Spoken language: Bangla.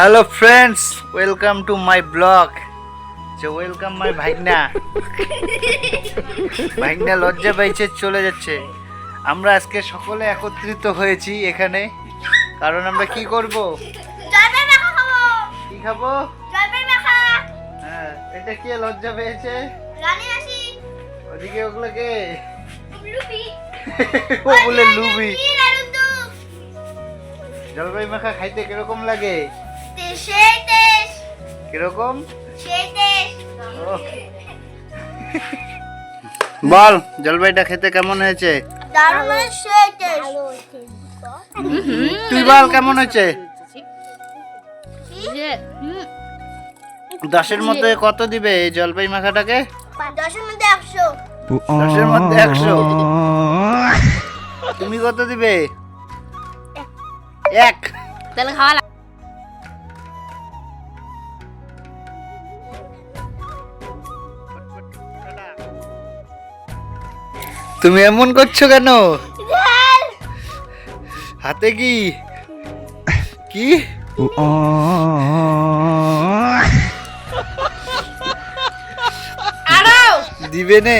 Hello friends welcome to my blog যে ওয়েলকাম মাই ভাইগনা ভাইগনা লজ্জা পাইছে চলে যাচ্ছে। আমরা আজকে সকলে একত্রিত হয়েছি এখানে। কারণ আমরা কি করব? কি খাব? হ্যাঁ এটা কে লজ্জা পেয়েছে? ওদিকে ওগুলোকে। ও বলে লুবি জলপাই মাখা খাইতে কীরকম লাগে? সেই দেশ। কীরকম? সেই দেশ। বল জলপাইটা খেতে কেমন হয়েছে? দারুণ সেই দেশ। তুই বল কেমন হয়েছে? দশের মধ্যে কত দিবে এই জলপাই মাখাটাকে? দশের মধ্যে একশো। দশের মধ্যে একশো? তুমি কত দিবে? এক। তাহলে খাওয়া তুমি এমন করছ কেন? হাতে কি? কি? দিবে নে।